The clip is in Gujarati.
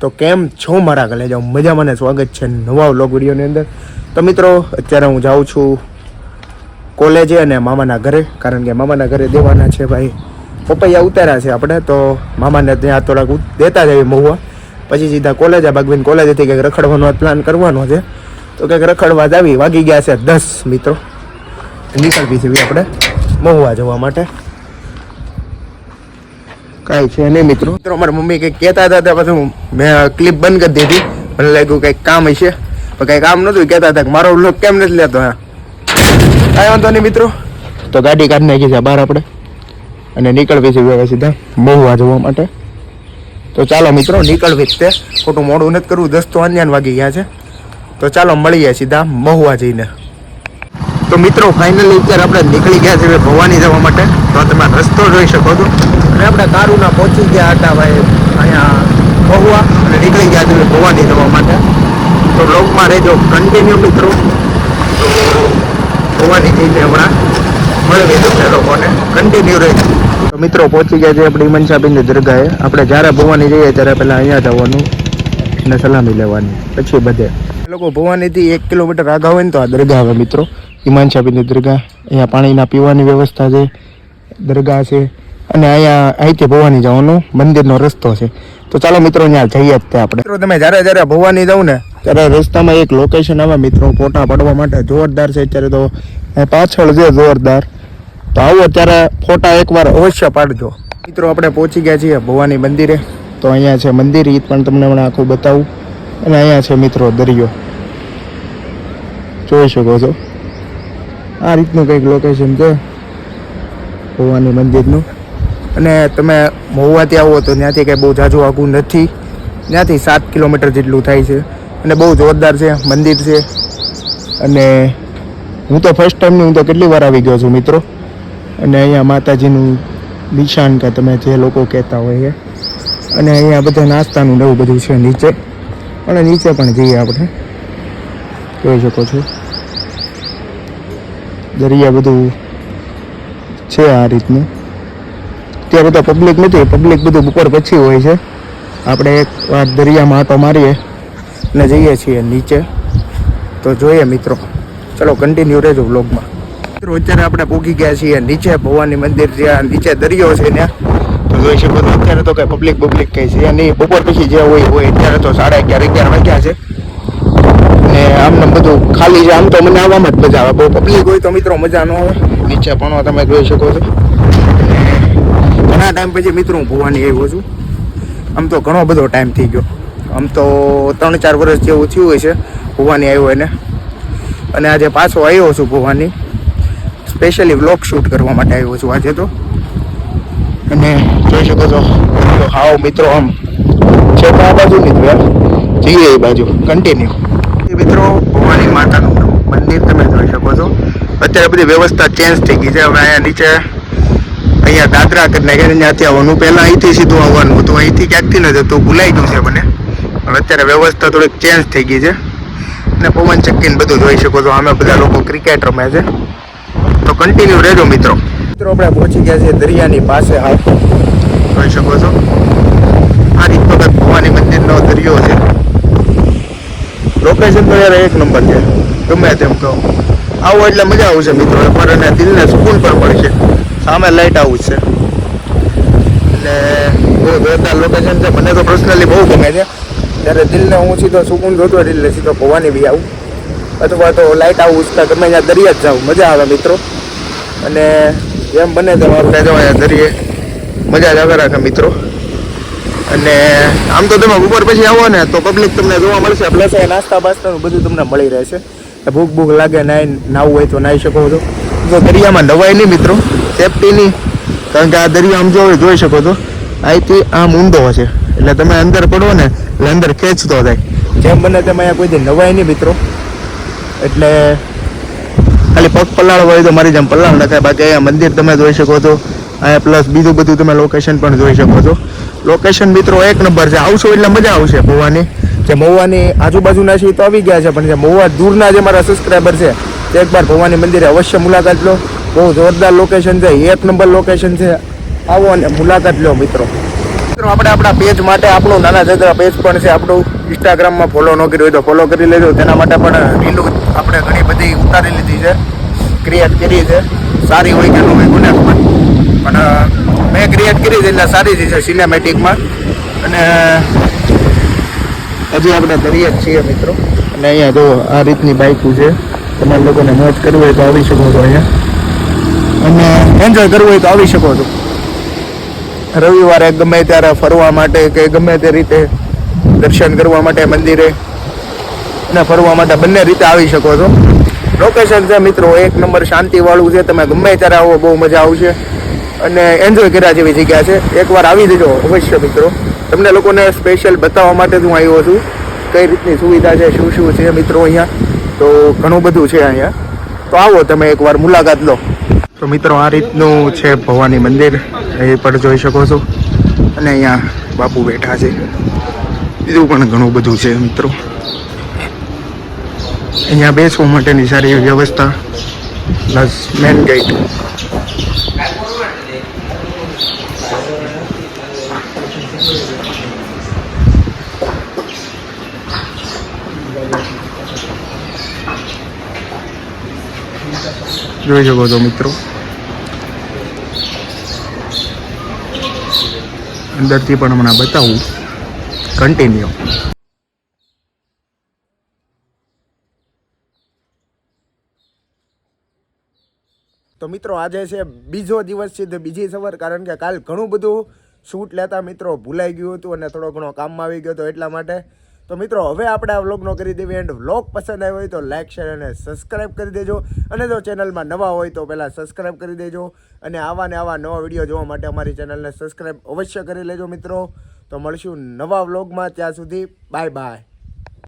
તો કેમ છો મારા ગલે જાઓ? મજા મને સ્વાગત છે નવા વ્લોગ વિડીયોની અંદર. તો મિત્રો, અત્યારે હું જાઉં છું કોલેજે અને મામાના ઘરે, કારણ કે મામાના ઘરે દેવાના છે ભાઈ. પપૈયા ઉતાર્યા છે આપણે, તો મામાને ત્યાં થોડાક દેતા જઈએ મહુવા. પછી સીધા કોલેજ બાગવીન કોલેજેથી કંઈક રખડવાનો પ્લાન કરવાનો છે. તો કંઈક રખડવા જ આવી વાગી ગયા છે દસ મિત્રો. નીકળવી છે આપણે મહુવા જવા માટે. કાંઈ છે નહીં મિત્રો. મિત્રો મારા મમ્મી કંઈક કહેતા હતા ત્યાં પછી હું મેં ક્લિપ બંધ કરી દીધી. મને લાગ્યું કંઈક કામ હશે. પણ કંઈ કામ નહોતું કહેતા હતા કે મારો વ્લોગ કેમ નથી લેતો હા. કાંઈ વાંધો નહીં મિત્રો. તો ગાડી કાઢી નાખી છે બહાર આપણે. અને નીકળવી છે હવે સીધા મહુવા જવા માટે. તો ચાલો મિત્રો નીકળવી જ તે. ખોટું મોડું નથી કરવું દસ તો અન્યાન વાગી ગયા છે. તો ચાલો મળીએ સીધા મહુવા જઈને. તો મિત્રો ફાઇનલી અત્યારે આપણે નીકળી ગયા છે ભવાની જવા માટે. તો તમે રસ્તો જોઈ શકો છો. અને આપણે કારુના પહોંચી ગયા હતા ભાઈ, અહીંયા મહુવા અને નીકળી ગયા છે ભવાની જવા માટે. તો બ્લોગમાં રહેજો. કન્ટિન્યુ મિત્રો. તો ભવાની જઈને હમણાં. મળવી તમને લોકોને. કન્ટિન્યુ રહેજો. મિત્રો, પહોંચી ગયા છે આપણી મનસાબીનની દરગાહે. આપણે જ્યારે ભવાની જઈએ ત્યારે પહેલાં અહીંયા જવાનું અને સલામી લેવાની. પછી બધે. લોકો ભવાનીથી એક કિલોમીટર આગળ હોય ને તો આ દરગાહ આવે મિત્રો. ઈમાન સાબીની દરગાહ અહીંયા પાણીના પીવાની વ્યવસ્થા છે, દરગાહ છે અને અહીંયા અહીંથી ભવાની જવાનો મંદિરનો રસ્તો છે. તો ચાલો મિત્રો ત્યાં જઈએ જ તે આપણે. મિત્રો, તમે જ્યારે જ્યારે ભવાની જાવ ને, ત્યારે રસ્તામાં એક લોકેશન આવે મિત્રો, ફોટા પાડવા માટે જોરદાર છે અત્યારે તો. પાછળ છે જોરદાર. તો આવો ત્યારે ફોટા એકવાર અવશ્ય પાડજો. મિત્રો, આપણે પહોંચી ગયા છીએ ભવાની મંદિરે. તો અહીંયા છે મંદિર, ઈ પણ તમને હમણાં આખું બતાવું. અને અહીંયા છે મિત્રો, દરિયો. જોઈ શકો છો. આ રીતનું કંઈક લોકેશન છે ભવાની મંદિરનું. અને તમે મહુવાથી આવો તો ત્યાંથી કંઈ બહુ જાજુ આઘું નથી. ત્યાંથી સાત કિલોમીટર જેટલું થાય છે. અને બહુ જોરદાર છે, મંદિર છે. અને હું તો ફર્સ્ટ ટાઈમની હું તો કેટલી વાર આવી ગયો છું મિત્રો. અને અહીંયા માતાજીનું નિશાન કે તમે જે લોકો કહેતા હોય એ અને અહીંયા બધા નાસ્તાનું એવું બધું છે નીચે. અને નીચે પણ જઈએ આપણે. જોઈ શકો છો. દરિયા બધું છે આ રીતનું. ત્યાં બધા પબ્લિક નથી પબ્લિક બધું બપોર પછી હોય છે. આપણે એક વાર દરિયામાં આટો મારીએ અને જઈએ છીએ નીચે. તો જોઈએ મિત્રો. ચલો કન્ટિન્યુ રહેજો વ્લોગમાં મિત્રો, અત્યારે આપણે પૂગી ગયા છીએ નીચે, ભવાની મંદિર જ્યાં નીચે દરિયો છે ત્યાં. તો જોઈ શકો અત્યારે તો કંઈ પબ્લિક પબ્લિક કઈ છે નહીં. બપોર પછી જે હોય હોય, અત્યારે તો સાડા અગિયાર અગિયાર વાગ્યા છે. ને બધું ખાલી છે. આમ તો મને આવવામાં જ મજા આવે. બહુ પબ્લિક હોય તો મિત્રો મજા ન આવે. નીચે પણ તમે જોઈ શકો છો. ઘણા ટાઈમ પછી મિત્રો હું ભવાની આવ્યો છું. આમ તો ઘણો બધો ટાઈમ થઈ ગયો. આમ તો ત્રણ ચાર વર્ષ જેવું થયું હોય છે ભવાની આવ્યો એને. અને આજે પાછો આવ્યો છું ભવાની. સ્પેશિયલી વ્લોગ શૂટ કરવા માટે આવ્યો છું આજે તો. અને જોઈ શકો છો. હાવ મિત્રો આમ. છે આ બાજુ નહીં જોયા જઈએ એ બાજુ. કન્ટિન્યુ મિત્રો ભવાની માતાનું મંદિર તમે જોઈ શકો છો. અત્યારે બધી વ્યવસ્થા ચેન્જ થઈ ગઈ છે. હવે અહીંયા નીચે અહીંયા દાદરા કરીને ત્યાંથી આવવાનું. પહેલાં અહીંથી સીધું આવવાનું હતું. અહીંથી ક્યાંકથી ન જતું ભૂલાઈ ગયું છે મને. પણ અત્યારે વ્યવસ્થા થોડીક ચેન્જ થઈ ગઈ છે. અને પવન ચક્કીને બધું જોઈ શકો છો. અમે બધા લોકો ક્રિકેટ રમે છે. તો કન્ટિન્યુ રહેજો મિત્રો. મિત્રો આપણે પહોંચી ગયા છીએ દરિયાની પાસે હાલ. જોઈ શકો છો. આ રીતનો ભવાની મંદિરનો દરિયો છે. લોકેશન તો યાર એક નંબર છે. ગમે તેમ કહો. આવો એટલે મજા આવશે મિત્રો. પર અને દિલને સુકૂન પણ મળશે. સામે લાઇટ આવું છે. એટલે જોરદાર લોકેશન છે. મને તો પર્સનલી બહુ ગમે છે. ત્યારે દિલને હું સીધો સુકૂન જોતો એટલે સીધો ભવાની બી આવું. અથવા તો લાઇટ આવું ઉચકા ગમે ત્યાં દરિયા જ જાઉં. મજા આવે મિત્રો. અને જેમ બને તેમ આપણે જવા દરિયે મજા જ આવે રાખે મિત્રો. અને આમ તો તમે ઉપર પછી આવો ને તો પબ્લિક તમને જોવા મળશે. પ્લસ એ નાસ્તા બાસ્તાનું બધું તમને મળી રહેશે. ભૂખ ભૂખ લાગે નાઈ નાવું હોય તો નાહી શકો છો. તો દરિયામાં નવાય નહીં મિત્રો સેફટી નહીં કારણ કે આ દરિયો આમ જોઈ જોઈ શકો છો. અહીંથી આમ ઊંડો છે એટલે તમે અંદર પડો ને એટલે અંદર ખેંચતો થાય જેમ બને તેમ અહીંયા કોઈ નવાય નહીં મિત્રો. એટલે ખાલી પગ પલાળ હોય તો મારી જેમ પલાળ નખાય. બાકી અહીંયા મંદિર તમે જોઈ શકો છો. અહીંયા પ્લસ બીજું બધું તમે લોકેશન પણ જોઈ શકો છો. લોકેશન મિત્રો એક નંબર છે. આવશો એટલે મજા આવશે મહુવાની જે મહુવાની આજુબાજુના છે તો આવી ગયા છે પણ જે મહુવા દૂરના જે મારા સબસ્ક્રાઈબર છે તે એકવાર ભવાની મંદિરે અવશ્ય મુલાકાત લો. બહુ જોરદાર લોકેશન છે. એક નંબર લોકેશન છે. આવો અને મુલાકાત લો મિત્રો. મિત્રો આપણે આપણા પેજ માટે આપણું નાના જગ્યા પેજ પણ છે. આપણું ઇન્સ્ટાગ્રામમાં ફોલો ન કર્યું હોય તો ફોલો કરી લેજો. તેના માટે પણ રીલું આપણે ઘણી બધી ઉતારી લીધી છે. ક્રિએટ કરી છે. સારી હોય કે ન હોય ખબર. પણ અ, મેં ક્રિએટ કરી છે, એટલે સારી રીતે સિનેમેટિકમાં અને હજી આપણે કરીએ જ છીએ મિત્રો. અને અહીંયા જો આ રીતની બાઇકો છે, તમારે લોકોને મોજ કરવી હોય તો આવી શકો છો અહીંયા. અને એન્જોય કરવું હોય તો આવી શકો છો. રવિવારે ગમે ત્યારે ફરવા માટે કે ગમે તે રીતે દર્શન કરવા માટે મંદિરે અને ફરવા માટે બંને રીતે આવી શકો છો. લોકેશન છે મિત્રો, એક નંબર શાંતિવાળું છે. તમે ગમે ત્યારે આવો, બહુ મજા આવશે. અને એન્જોય કર્યા જેવી જગ્યા છે. એકવાર આવી જજો, અવશ્ય મિત્રો. તમને લોકોને સ્પેશિયલ બતાવવા માટે જ હું આવ્યો છું. કઈ રીતની સુવિધા છે, શું શું છે મિત્રો અહીંયા? તો ઘણું બધું છે અહીંયા. તો આવો તમે એકવાર મુલાકાત લો. તો મિત્રો, આ રીતનું છે ભવાની મંદિર. એ પણ જોઈ શકો છો. અને અહીંયા બાપુ બેઠા છે. બીજું પણ ઘણું બધું છે મિત્રો. અહીંયા બેસવા માટેની સારી વ્યવસ્થા. પ્લસ મેન ગેટ જોઈ શકો છો મિત્રો. અંદરથી પણ હમણાં બતાવું. કન્ટિન્યુ તો મિત્રો, આજે છે બીજો દિવસ છે બીજી સવાર, કારણ કે કાલ ઘણું બધું શૂટ લેતા મિત્રો ભૂલાઈ ગયું હતું અને થોડો ઘણો કામમાં આવી ગયો હતો એટલા માટે તો મિત્રો, હવે આપણે આ વ્લોગનો કરી દેવી એન્ડ વ્લોગ પસંદ આવ્યો હોય તો લાઇક શેર અને સબસ્ક્રાઈબ કરી દેજો. અને જો ચેનલમાં નવા હોય તો પહેલાં સબસ્ક્રાઈબ કરી દેજો. અને આવા ને આવા નવા વીડિયો જોવા માટે અમારી ચેનલને સબસ્ક્રાઈબ અવશ્ય કરી લેજો મિત્રો. તો મળશું નવા વ્લોગમાં ત્યાં સુધી બાય બાય